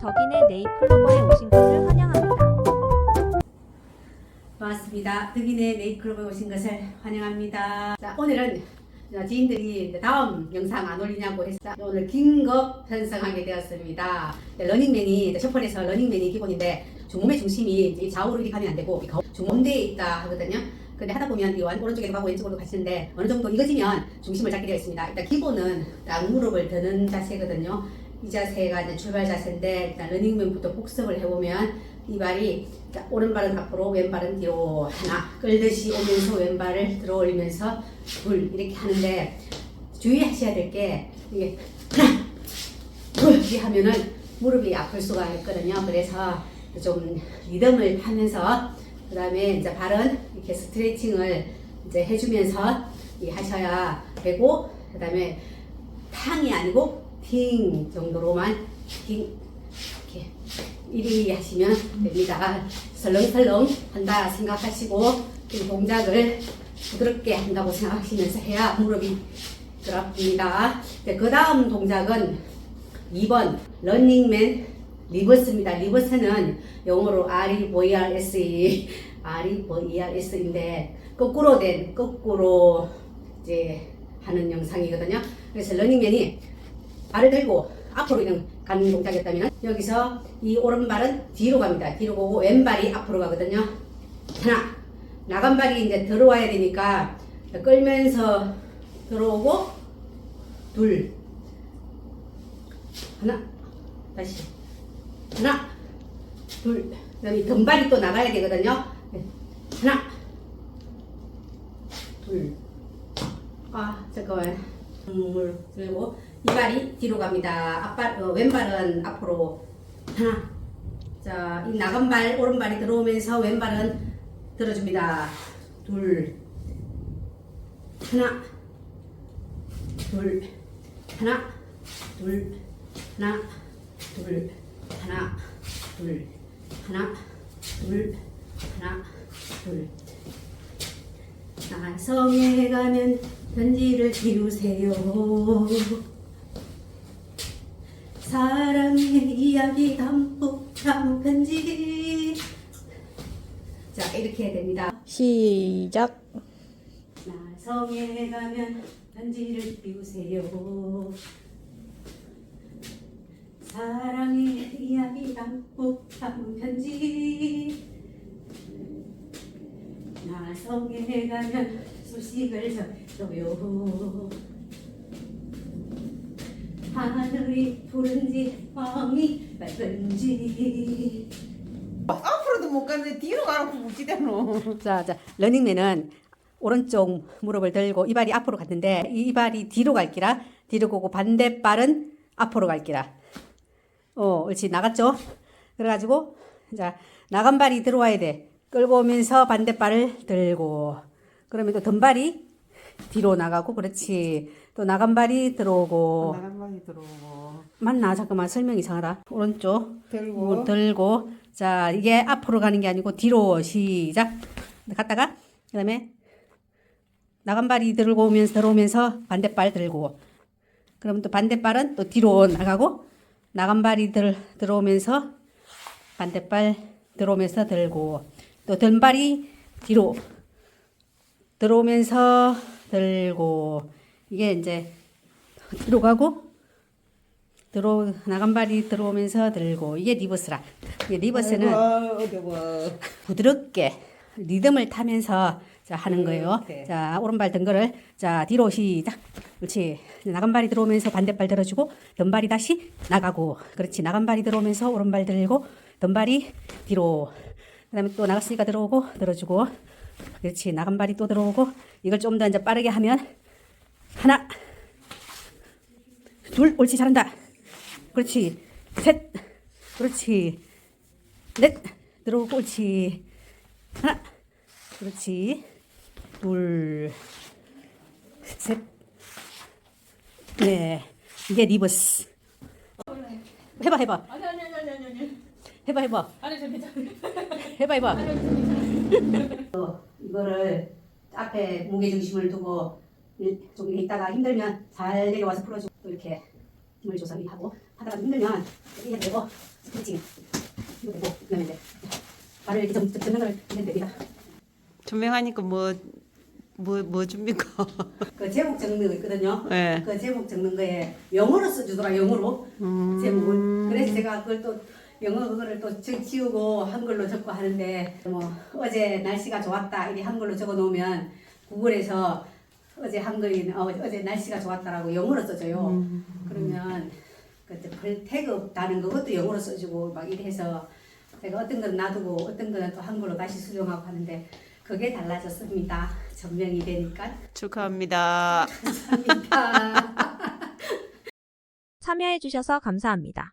덕인의 네이클로버에 오신 것을 환영합니다. 반갑습니다. 덕인의 네이클럽에 오신 것을 환영합니다. 자, 오늘은 자, 지인들이 다음 영상 안 올리냐고 자, 오늘 긴급 편성하게 되었습니다. 네, 러닝맨이 셔플에서 러닝맨이 기본인데 중몸의 중심이 좌우로 이렇게 가면 안 되고 중몸대에 있다 하거든요. 근데 하다 보면 이 왼- 오른쪽에도 가고 왼쪽으로 가시는데 어느 정도 익어지면 중심을 잡게 되어 있습니다. 일단 기본은 딱 무릎을 드는 자세거든요. 이 자세가 이제 출발 자세인데 일단 러닝맨부터 복습을 해보면 이 발이 자, 오른발은 앞으로 왼발은 뒤로 하나 끌듯이 오면서 왼발을 들어 올리면서 둘 이렇게 하는데 주의하셔야 될 게 이게 하나 둘 이렇게 하면은 무릎이 아플 수가 있거든요. 그래서 좀 리듬을 타면서 그 다음에 이제 발은 이렇게 스트레칭을 이제 해주면서 이 하셔야 되고 그 다음에 탕이 아니고 팅 정도로만 팅 이렇게 이리 하시면 됩니다. 설렁설렁 한다 생각하시고 이 동작을 부드럽게 한다고 생각하시면서 해야 무릎이 부드럽습니다. 그 다음 동작은 2번 런닝맨 리버스입니다. 리버스는 영어로 R-E-V-R-S-E R-E-V-R-S인데 거꾸로 된 거꾸로 이제 하는 영상이거든요. 그래서 런닝맨이 발을 들고 앞으로 그냥 가는 동작이었다면 여기서 이 오른발은 뒤로 갑니다. 뒤로 보고 왼발이 앞으로 가거든요. 하나 나간 발이 이제 들어와야 되니까 끌면서 들어오고 둘 하나 다시 하나 둘 그다음에 등발이 또 나가야 되거든요. 네. 하나 둘아 잠깐만 물 들고 이 발이 뒤로 갑니다. 앞발 어, 왼발은 앞으로 하나. 자 이 나간 발 오른발이 들어오면서 왼발은 들어줍니다. 둘 하나. 둘 하나. 둘 하나. 둘 하나. 둘 하나. 둘 하나. 둘. 나성에 가면 편지를 비우세요 사랑의 이야기 담고 담은 편지 자 이렇게 해야 됩니다 시작. 나성에 가면 편지를 비우세요. 사랑의 이야기 담고 담은 편지. 나성에 가면 소식을 전해줘요. 하늘이 푸른지 마음이 맑은지 앞으로도 못 가는데 뒤로 가라고 묻지대노. 자, 자, 러닝맨은 오른쪽 무릎을 들고 이 발이 앞으로 갔는데 이 발이 뒤로 갈기라 뒤로 가고 반대발은 앞으로 갈기라. 어, 옳지 나갔죠? 그래가지고 자 나간 발이 들어와야 돼. 끌고 오면서 반대발을 들고 그러면 또 덤발이 뒤로 나가고 그렇지. 또 나간 발이 들어오고. 나간 방이 들어오고. 맞나? 잠깐만 설명 이상하다. 오른쪽. 들고. 뭐 들고. 자 이게 앞으로 가는 게 아니고 뒤로. 시작. 갔다가 그다음에 나간 발이 들고 오면서 들어오면서 반대발 들고. 그러면 또 반대발은 또 뒤로 나가고 나간 발이 들, 들어오면서 반대발 들어오면서 들고. 또 든발이 뒤로 들어오면서 들고 이게 이제 뒤로 가고 들어 나간 발이 들어오면서 들고 이게 리버스라. 이게 리버스는 어려워. 부드럽게 리듬을 타면서 자 하는 거예요. 이렇게. 자 오른발 든 거를 자 뒤로 시작. 그렇지. 나간 발이 들어오면서 반대발 들어주고 덤발이 다시 나가고 그렇지. 나간 발이 들어오면서 오른발 들고 덤발이 뒤로 그다음에 또 나갔으니까 들어오고 들어주고 그렇지. 나간 발이 또 들어오고 이걸 좀 더 이제 빠르게 하면 하나 둘 옳지 잘한다. 그렇지. 셋. 그렇지. 넷. 들어오고 옳지. 하나. 그렇지. 둘. 셋. 네. 이게 리버스. 해봐 해봐. 아니 아니 아니 아니 아니. 해봐 해봐. 아니 저 괜찮아. 해봐 해봐. 어, 이거를 앞에 무게 중심을 두고 일- 좀 있다가 힘들면 잘 내려와서 풀어주고 또 이렇게 힘을 줘서 하고 하다가 힘들면 이렇게 되고 스트레칭 이거 되고 그다음에 이제 발을 이렇게 좀 전면을 이렇게 됩니다. 조명하니까 뭐, 뭐, 뭐 줍니까? 그 제목 적는 거 있거든요. 네. 그 제목 적는 거에 영어로 써주더라 영어로 음. 제목을 그래서 제가 그걸 또 영어 그거를 또 지- 지우고 한글로 적고 하는데 뭐 어제 날씨가 좋았다 이렇게 한글로 적어 놓으면 구글에서 어제 한글인 어, 어제 날씨가 좋았다라고 영어로 써줘요. 그러면 그글 태그 다는 그것도 영어로 써주고 막 이래서 제가 어떤 건 놔두고 어떤 거는 또 한글로 다시 수정하고 하는데 그게 달라졌습니다. 전명이 되니까. 축하합니다. 감사합니다. 참여해주셔서 감사합니다.